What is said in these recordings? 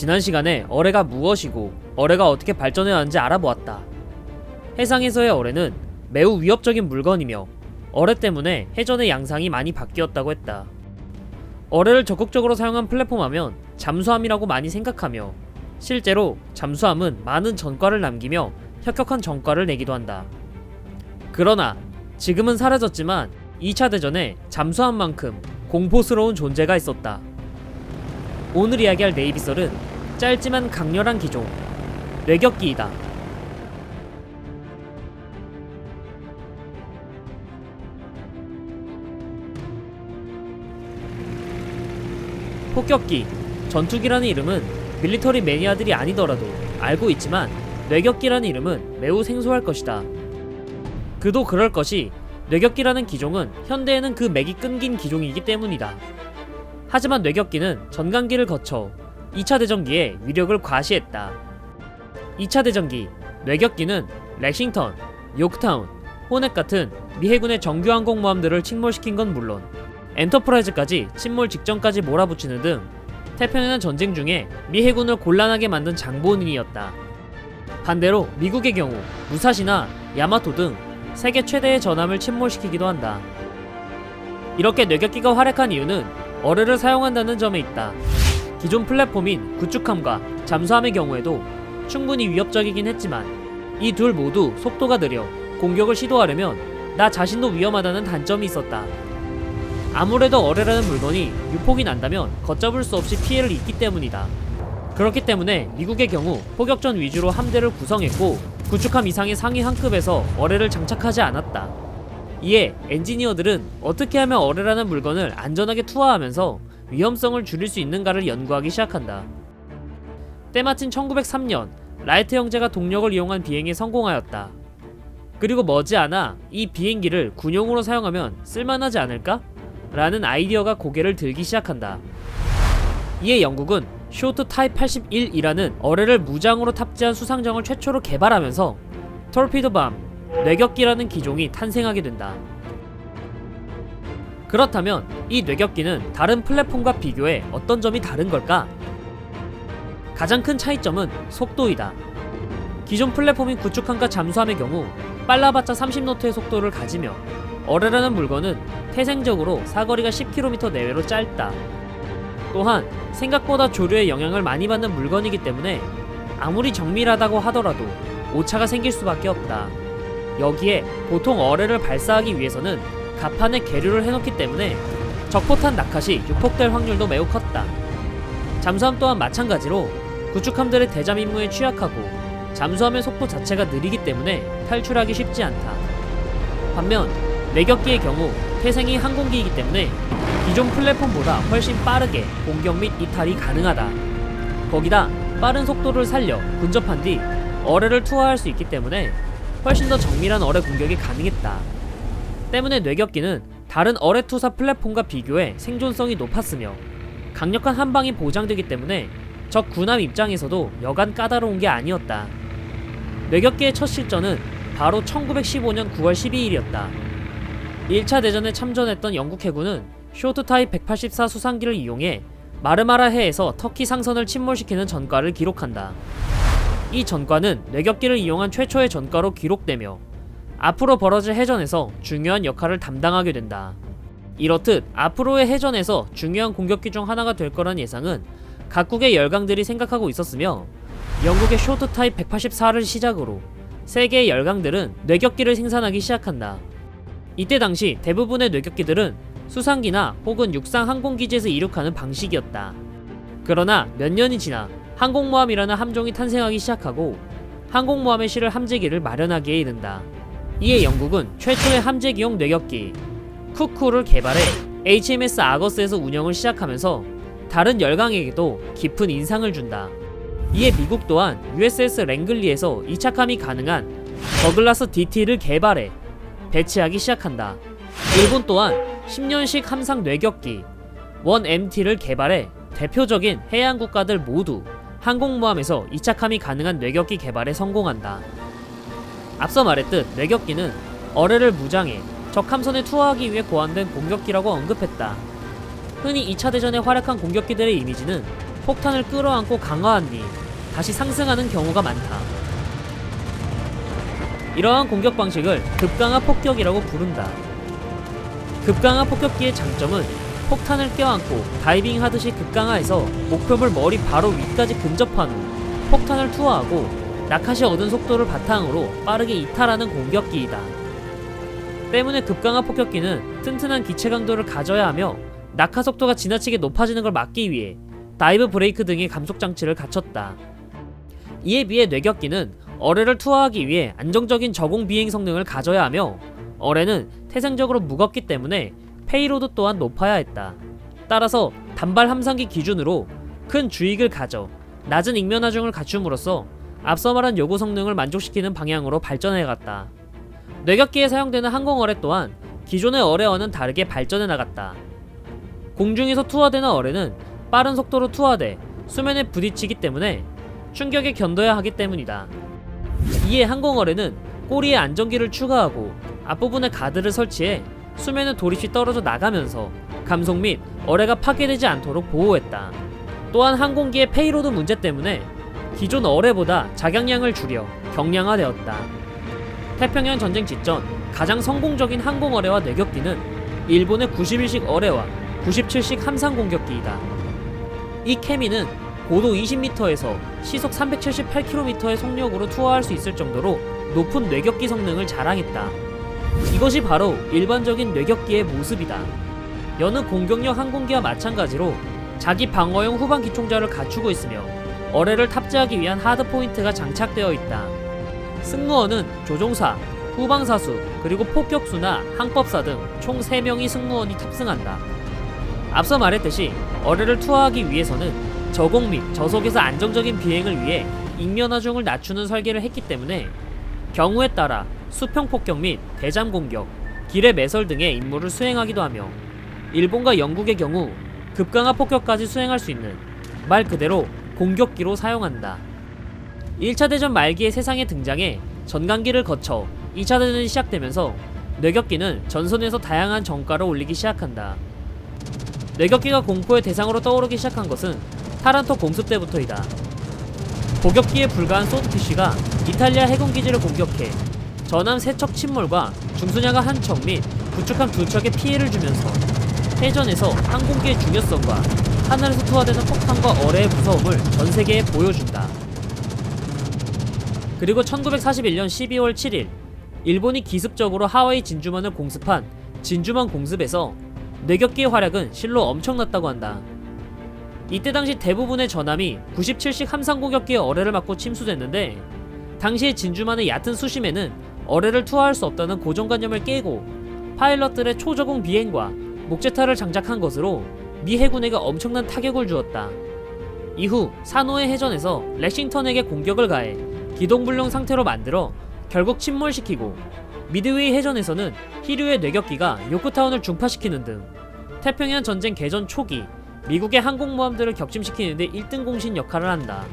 지난 시간에 어뢰가 무엇이고 어뢰가 어떻게 발전해 왔는지 알아보았다. 해상에서의 어뢰는 매우 위협적인 물건이며 어뢰 때문에 해전의 양상이 많이 바뀌었다고 했다. 어뢰를 적극적으로 사용한 플랫폼 하면 잠수함이라고 많이 생각하며 실제로 잠수함은 많은 전과를 남기며 혁혁한 전과를 내기도 한다. 그러나 지금은 사라졌지만 2차 대전에 잠수함만큼 공포스러운 존재가 있었다. 오늘 이야기할 네이비설은 짧지만 강렬한 기종 뇌격기이다. 폭격기, 전투기라는 이름은 밀리터리 매니아들이 아니더라도 알고 있지만 뇌격기라는 이름은 매우 생소할 것이다. 그도 그럴 것이 뇌격기라는 기종은 현대에는 그 맥이 끊긴 기종이기 때문이다. 하지만 뇌격기는 전강기를 거쳐 2차 대전기에 위력을 과시했다. 2차 대전기 뇌격기는 렉싱턴, 요크타운, 호넷 같은 미 해군의 정규 항공모함들을 침몰시킨 건 물론 엔터프라이즈까지 침몰 직전까지 몰아붙이는 등 태평양 전쟁 중에 미 해군을 곤란하게 만든 장본인이었다. 반대로 미국의 경우 무사시나 야마토 등 세계 최대의 전함을 침몰시키기도 한다. 이렇게 뇌격기가 활약한 이유는 어뢰를 사용한다는 점에 있다. 기존 플랫폼인 구축함과 잠수함의 경우에도 충분히 위협적이긴 했지만 이 둘 모두 속도가 느려 공격을 시도하려면 나 자신도 위험하다는 단점이 있었다. 아무래도 어뢰라는 물건이 유폭이 난다면 걷잡을 수 없이 피해를 입기 때문이다. 그렇기 때문에 미국의 경우 포격전 위주로 함대를 구성했고 구축함 이상의 상위 한 급에서 어뢰를 장착하지 않았다. 이에 엔지니어들은 어떻게 하면 어뢰라는 물건을 안전하게 투하하면서 위험성을 줄일 수 있는가를 연구하기 시작한다. 때마침 1903년 라이트 형제가 동력을 이용한 비행에 성공하였다. 그리고 머지않아 이 비행기를 군용으로 사용하면 쓸만하지 않을까? 라는 아이디어가 고개를 들기 시작한다. 이에 영국은 쇼트 타입 81이라는 어뢰를 무장으로 탑재한 수상정을 최초로 개발하면서 톨피도밤, 뇌격기라는 기종이 탄생하게 된다. 그렇다면 이 뇌격기는 다른 플랫폼과 비교해 어떤 점이 다른 걸까? 가장 큰 차이점은 속도이다. 기존 플랫폼인 구축함과 잠수함의 경우 빨라봤자 30노트의 속도를 가지며 어뢰라는 물건은 태생적으로 사거리가 10km 내외로 짧다. 또한 생각보다 조류의 영향을 많이 받는 물건이기 때문에 아무리 정밀하다고 하더라도 오차가 생길 수밖에 없다. 여기에 보통 어뢰를 발사하기 위해서는 갑판에 계류를 해놓기 때문에 적포탄 낙하시 유폭될 확률도 매우 컸다. 잠수함 또한 마찬가지로 구축함들의 대잠 임무에 취약하고 잠수함의 속도 자체가 느리기 때문에 탈출하기 쉽지 않다. 반면 내격기의 경우 태생이 항공기이기 때문에 기존 플랫폼보다 훨씬 빠르게 공격 및 이탈이 가능하다. 거기다 빠른 속도를 살려 근접한 뒤 어뢰를 투하할 수 있기 때문에 훨씬 더 정밀한 어뢰 공격이 가능했다. 때문에 뇌격기는 다른 어뢰 투사 플랫폼과 비교해 생존성이 높았으며 강력한 한 방이 보장되기 때문에 적 군함 입장에서도 여간 까다로운 게 아니었다. 뇌격기의 첫 실전은 바로 1915년 9월 12일이었다. 1차 대전에 참전했던 영국 해군은 쇼트 타입 184 수상기를 이용해 마르마라 해에서 터키 상선을 침몰시키는 전과를 기록한다. 이 전과는 뇌격기를 이용한 최초의 전과로 기록되며 앞으로 벌어질 해전에서 중요한 역할을 담당하게 된다. 이렇듯 앞으로의 해전에서 중요한 공격기 중 하나가 될 거란 예상은 각국의 열강들이 생각하고 있었으며 영국의 쇼트 타입 184를 시작으로 세계의 열강들은 뇌격기를 생산하기 시작한다. 이때 당시 대부분의 뇌격기들은 수상기나 혹은 육상 항공기지에서 이륙하는 방식이었다. 그러나 몇 년이 지나 항공모함이라는 함종이 탄생하기 시작하고 항공모함의 실을 함재기를 마련하기에 이른다. 이에 영국은 최초의 함재기용 뇌격기 쿠쿠를 개발해 HMS 아거스에서 운영을 시작하면서 다른 열강에게도 깊은 인상을 준다. 이에 미국 또한 USS 랭글리에서 이착함이 가능한 더글라스 DT를 개발해 배치하기 시작한다. 일본 또한 10년식 함상 뇌격기 1MT를 개발해 대표적인 해양 국가들 모두 항공모함에서 이착함이 가능한 뇌격기 개발에 성공한다. 앞서 말했듯 뇌격기는 어뢰를 무장해 적 함선에 투하하기 위해 고안된 공격기라고 언급했다. 흔히 2차 대전에 활약한 공격기들의 이미지는 폭탄을 끌어안고 강화한 뒤 다시 상승하는 경우가 많다. 이러한 공격 방식을 급강화 폭격이라고 부른다. 급강화 폭격기의 장점은 폭탄을 껴안고 다이빙 하듯이 급강화해서 목표물 머리 바로 위까지 근접한 후 폭탄을 투하하고 나카시 얻은 속도를 바탕으로 빠르게 이탈하는 공격기이다. 때문에 급강화 폭격기는 튼튼한 기체 강도를 가져야 하며 낙하 속도가 지나치게 높아지는 걸 막기 위해 다이브 브레이크 등의 감속 장치를 갖췄다. 이에 비해 뇌격기는 어뢰를 투하하기 위해 안정적인 저공 비행 성능을 가져야 하며 어뢰는 태생적으로 무겁기 때문에 페이로드 또한 높아야 했다. 따라서 단발 함상기 기준으로 큰 주익을 가져 낮은 익면 하중을 갖춤으로써 앞서 말한 요구 성능을 만족시키는 방향으로 발전해갔다. 뇌격기에 사용되는 항공어뢰 또한 기존의 어뢰와는 다르게 발전해 나갔다. 공중에서 투하되는 어뢰는 빠른 속도로 투하돼 수면에 부딪히기 때문에 충격에 견뎌야 하기 때문이다. 이에 항공어뢰는 꼬리에 안정기를 추가하고 앞부분에 가드를 설치해 수면의 돌입시 떨어져 나가면서 감속 및 어뢰가 파괴되지 않도록 보호했다. 또한 항공기의 페이로드 문제 때문에 기존 어뢰보다 작용량을 줄여 경량화되었다. 태평양 전쟁 직전 가장 성공적인 항공 어뢰와 뇌격기는 일본의 91식 어뢰와 97식 함상 공격기이다. 이 케미는 고도 20m에서 시속 378km의 속력으로 투하할 수 있을 정도로 높은 뇌격기 성능을 자랑했다. 이것이 바로 일반적인 뇌격기의 모습이다. 여느 공격력 항공기와 마찬가지로 자기 방어용 후방 기총자를 갖추고 있으며 어뢰를 탑재하기 위한 하드 포인트가 장착되어 있다. 승무원은 조종사, 후방사수, 그리고 폭격수나 항법사 등 총 3명의 승무원이 탑승한다. 앞서 말했듯이 어뢰를 투하하기 위해서는 저공 및 저속에서 안정적인 비행을 위해 익면 하중을 낮추는 설계를 했기 때문에 경우에 따라 수평 폭격 및 대잠 공격, 길의 매설 등의 임무를 수행하기도 하며 일본과 영국의 경우 급강화 폭격까지 수행할 수 있는 말 그대로 공격기로 사용한다. 1차 대전 말기에 세상에 등장해 전강기를 거쳐 2차 대전이 시작되면서 뇌격기는 전선에서 다양한 정가를 올리기 시작한다. 뇌격기가 공포의 대상으로 떠오르기 시작한 것은 타란토 공습 때부터이다. 고격기에 불과한 소드피쉬가 이탈리아 해군 기지를 공격해 전함 세척 침몰과 중순야가 한 척및 구축함 두 척에 피해를 주면서 해전에서 항공기의 중요성과 하늘에서 투하되는 폭탄과 어뢰의 무서움을 전 세계에 보여준다. 그리고 1941년 12월 7일 일본이 기습적으로 하와이 진주만을 공습한 진주만 공습에서 뇌격기의 활약은 실로 엄청났다고 한다. 이때 당시 대부분의 전함이 97식 함상공격기의 어뢰를 맞고 침수됐는데 당시의 진주만의 얕은 수심에는 어뢰를 투하할 수 없다는 고정관념을 깨고 파일럿들의 초저공 비행과 목재탄을 장착한 것으로 미 해군에게 엄청난 타격을 주었다. 이후 산호의 해전에서 렉싱턴에게 공격을 가해 기동불능 상태로 만들어 결국 침몰시키고 미드웨이 해전에서는 히류의 뇌격기가 요크타운을 중파시키는 등 태평양 전쟁 개전 초기 미국의 항공모함들을 격침시키는데 1등 공신 역할을 한다.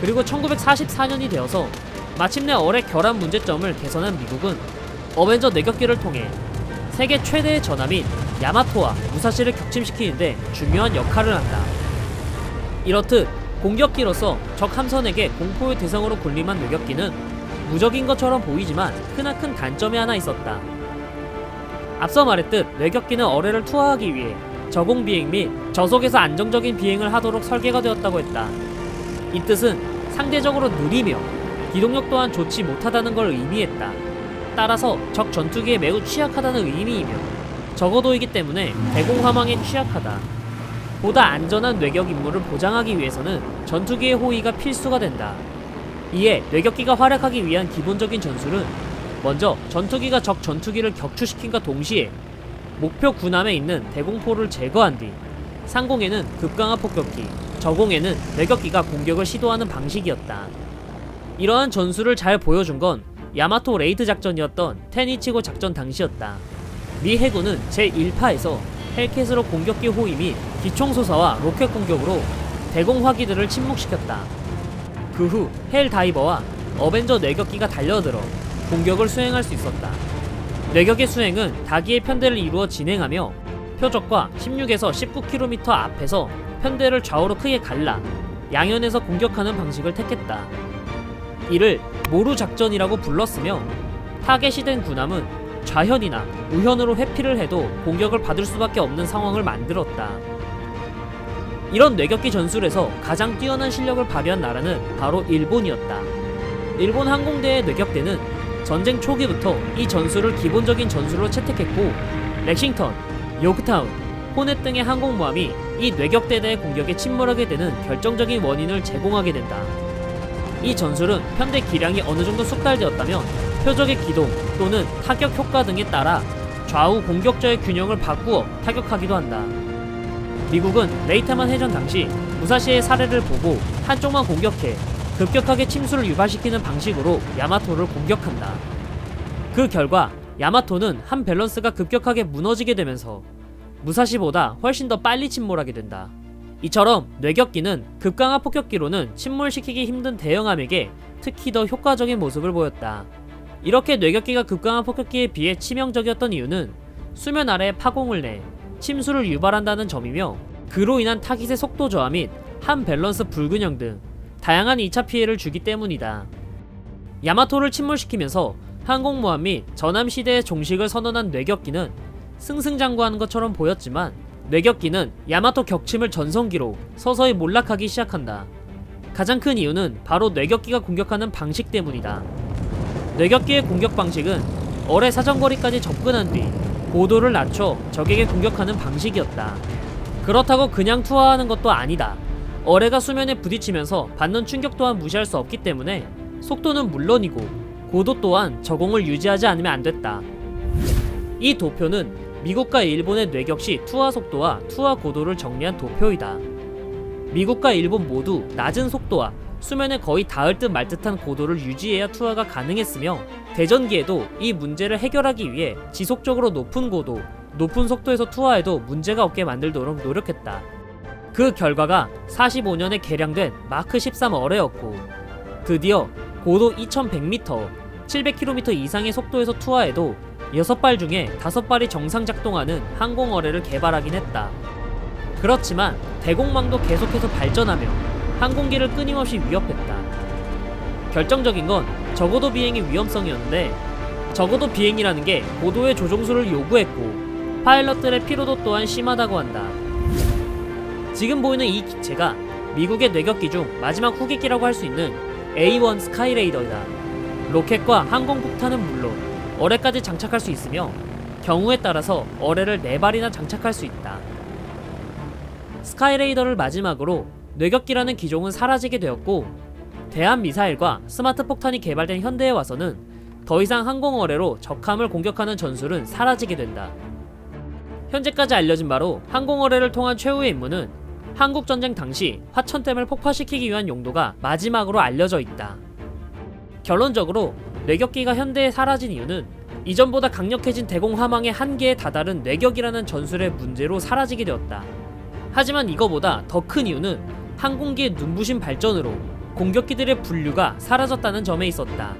그리고 1944년이 되어서 마침내 어뢰 결함 문제점을 개선한 미국은 어벤져 뇌격기를 통해 세계 최대의 전함인 야마토와 무사시를 격침시키는데 중요한 역할을 한다. 이렇듯 공격기로서 적 함선에게 공포의 대상으로 군림한 뇌격기는 무적인 것처럼 보이지만 크나큰 단점이 하나 있었다. 앞서 말했듯 뇌격기는 어뢰를 투하하기 위해 저공 비행 및 저속에서 안정적인 비행을 하도록 설계가 되었다고 했다. 이 뜻은 상대적으로 느리며 기동력 또한 좋지 못하다는 걸 의미했다. 따라서 적 전투기에 매우 취약하다는 의미이며 적어도이기 때문에 대공 화망에 취약하다. 보다 안전한 뇌격 임무를 보장하기 위해서는 전투기의 호위가 필수가 된다. 이에 뇌격기가 활약하기 위한 기본적인 전술은 먼저 전투기가 적 전투기를 격추시킨과 동시에 목표 군함에 있는 대공포를 제거한 뒤 상공에는 급강화 폭격기, 저공에는 뇌격기가 공격을 시도하는 방식이었다. 이러한 전술을 잘 보여준 건 야마토 레이드 작전이었던 테니치고 작전 당시였다. 미 해군은 제1파에서 헬켓으로 공격기 호위 및 기총소사와 로켓 공격으로 대공 화기들을 침묵시켰다. 그 후 헬 다이버와 어벤져 뇌격기가 달려들어 공격을 수행할 수 있었다. 뇌격의 수행은 다기의 편대를 이루어 진행하며 표적과 16에서 19km 앞에서 편대를 좌우로 크게 갈라 양연에서 공격하는 방식을 택했다. 이를 모루 작전이라고 불렀으며 타겟이 된 군함은 좌현이나 우현으로 회피를 해도 공격을 받을 수밖에 없는 상황을 만들었다. 이런 뇌격기 전술에서 가장 뛰어난 실력을 발휘한 나라는 바로 일본이었다. 일본 항공대의 뇌격대는 전쟁 초기부터 이 전술을 기본적인 전술로 채택했고 렉싱턴, 요크타운, 호넷 등의 항공모함이 이 뇌격대대의 공격에 침몰하게 되는 결정적인 원인을 제공하게 된다. 이 전술은 편대 기량이 어느 정도 숙달되었다면 표적의 기동 또는 타격 효과 등에 따라 좌우 공격자의 균형을 바꾸어 타격하기도 한다. 미국은 레이테만 해전 당시 무사시의 사례를 보고 한쪽만 공격해 급격하게 침수를 유발시키는 방식으로 야마토를 공격한다. 그 결과 야마토는 한 밸런스가 급격하게 무너지게 되면서 무사시보다 훨씬 더 빨리 침몰하게 된다. 이처럼 뇌격기는 급강하 폭격기로는 침몰시키기 힘든 대형함에게 특히 더 효과적인 모습을 보였다. 이렇게 뇌격기가 급강하 폭격기에 비해 치명적이었던 이유는 수면 아래에 파공을 내 침수를 유발한다는 점이며 그로 인한 타깃의 속도 저하 및 한 밸런스 불균형 등 다양한 2차 피해를 주기 때문이다. 야마토를 침몰시키면서 항공모함 및 전함 시대의 종식을 선언한 뇌격기는 승승장구하는 것처럼 보였지만 뇌격기는 야마토 격침을 전성기로 서서히 몰락하기 시작한다. 가장 큰 이유는 바로 뇌격기가 공격하는 방식 때문이다. 뇌격기의 공격 방식은 어뢰 사정거리까지 접근한 뒤 고도를 낮춰 적에게 공격하는 방식이었다. 그렇다고 그냥 투하하는 것도 아니다. 어뢰가 수면에 부딪히면서 받는 충격 또한 무시할 수 없기 때문에 속도는 물론이고 고도 또한 저공을 유지하지 않으면 안 됐다. 이 도표는 미국과 일본의 뇌격 시 투하 속도와 투하 고도를 정리한 도표이다. 미국과 일본 모두 낮은 속도와 수면에 거의 닿을 듯 말 듯한 고도를 유지해야 투하가 가능했으며 대전기에도 이 문제를 해결하기 위해 지속적으로 높은 고도, 높은 속도에서 투하해도 문제가 없게 만들도록 노력했다. 그 결과가 45년에 개량된 마크 13 어뢰였고 드디어 고도 2100m, 700km 이상의 속도에서 투하해도 6발 중에 5발이 정상 작동하는 항공 어뢰를 개발하긴 했다. 그렇지만 대공망도 계속해서 발전하며 항공기를 끊임없이 위협했다. 결정적인 건 적어도 비행의 위험성이었는데 적어도 비행이라는 게 고도의 조종수를 요구했고 파일럿들의 피로도 또한 심하다고 한다. 지금 보이는 이 기체가 미국의 뇌격기 중 마지막 후기기라고 할 수 있는 A1 스카이레이더이다. 로켓과 항공폭탄은 물론 어뢰까지 장착할 수 있으며 경우에 따라서 어뢰를 4발이나 장착할 수 있다. 스카이레이더를 마지막으로 뇌격기라는 기종은 사라지게 되었고 대한 미사일과 스마트 폭탄이 개발된 현대에 와서는 더 이상 항공 어뢰로 적함을 공격하는 전술은 사라지게 된다. 현재까지 알려진 바로 항공 어뢰를 통한 최후의 임무는 한국 전쟁 당시 화천댐을 폭파시키기 위한 용도가 마지막으로 알려져 있다. 결론적으로 뇌격기가 현대에 사라진 이유는 이전보다 강력해진 대공 화망의 한계에 다다른 뇌격이라는 전술의 문제로 사라지게 되었다. 하지만 이거보다 더 큰 이유는 항공기의 눈부신 발전으로 공격기들의 분류가 사라졌다는 점에 있었다.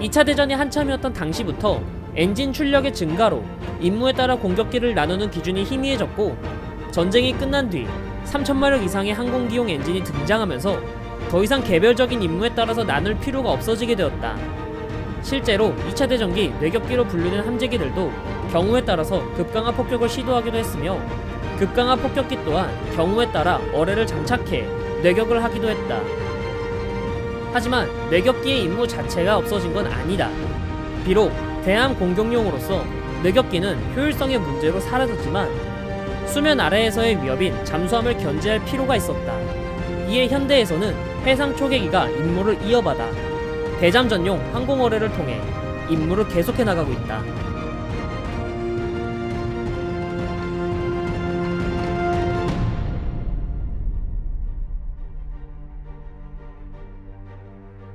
2차 대전이 한참이었던 당시부터 엔진 출력의 증가로 임무에 따라 공격기를 나누는 기준이 희미해졌고 전쟁이 끝난 뒤 3천마력 이상의 항공기용 엔진이 등장하면서 더 이상 개별적인 임무에 따라서 나눌 필요가 없어지게 되었다. 실제로 2차 대전기 뇌격기로 분류된 함재기들도 경우에 따라서 급강하 폭격을 시도하기도 했으며 급강하 폭격기 또한 경우에 따라 어뢰를 장착해 뇌격을 하기도 했다. 하지만 뇌격기의 임무 자체가 없어진 건 아니다. 비록 대함 공격용으로서 뇌격기는 효율성의 문제로 사라졌지만 수면 아래에서의 위협인 잠수함을 견제할 필요가 있었다. 이에 현대에서는 해상 초계기가 임무를 이어받아 대잠 전용 항공어뢰를 통해 임무를 계속해 나가고 있다.